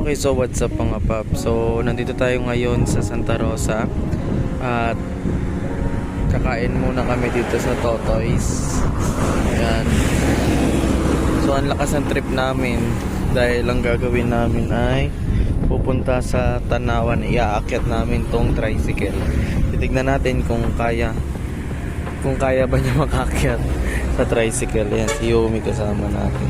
Okay, so what's up mga pap? So, nandito tayo ngayon sa Santa Rosa at kakain muna kami dito sa Totoys. Ayan. So, ang lakas ng trip namin dahil ang gagawin namin ay pupunta sa Tanawan. Iaakyat namin tong tricycle. Titignan natin kung kaya kung kaya ba niya makakyat sa tricycle. Ayan, si Yumi kasama natin.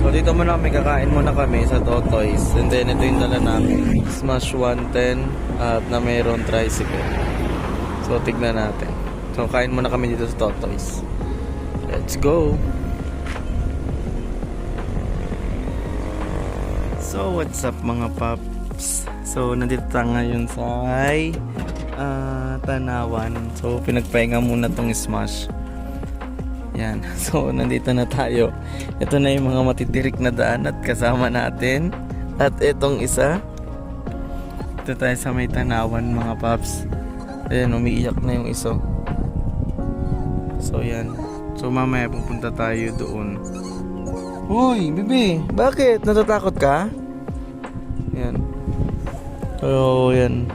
So dito muna kami. Kakain muna kami sa Totoys. And then ito yung dala namin. Smash 110 at na mayroon tricycle. So tignan natin. So kain muna kami dito sa Totoys. Let's go! So what's up mga paps? So nandito tayo ngayon sa ah, Tanawan So pinagpahinga muna tong Smash yan. So, nandito na tayo. Ito na yung mga matitirik na daan at kasama natin. At itong isa. Ito tayo sa may tanawan mga paps. Ayan, umiiyak na yung iso. So, yan. So, mamaya pupunta tayo doon. Uy, bebe. Bakit? Natatakot ka? Yan. So, yan.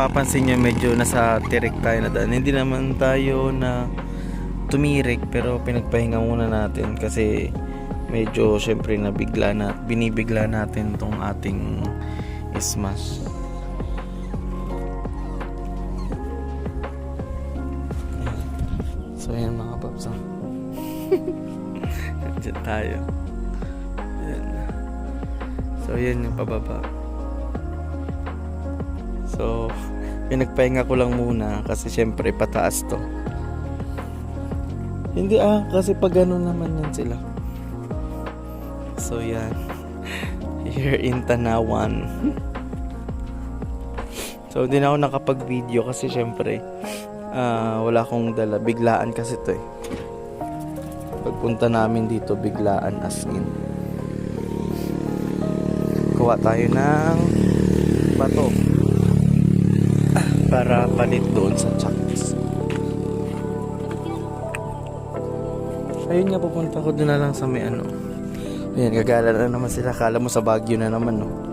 Napapansin nyo, medyo nasa tirik tayo na daan. Hindi naman tayo na tumirik, pero pinagpahinga muna natin kasi medyo syempre nabigla na, binibigla natin tong ating smash. So, ayan mga paps. ah. Diyan tayo. Ayan. So, yan yung pababa. So, pinagpahinga ko lang muna kasi syempre pataas to. Hindi ah, kasi pag ganun naman yan sila. So, yan. Here in Tanawan. so, hindi na ako nakapag-video kasi syempre ah, wala akong dala. Biglaan kasi to eh. Pagpunta namin dito, biglaan as in. Kuha tayo ng bato para palit doon sa Chucks. Ayun nga, pupunta ko doon na lang sa may ano. Ayan, gagala na naman sila. Kala mo sa Baguio na naman, no?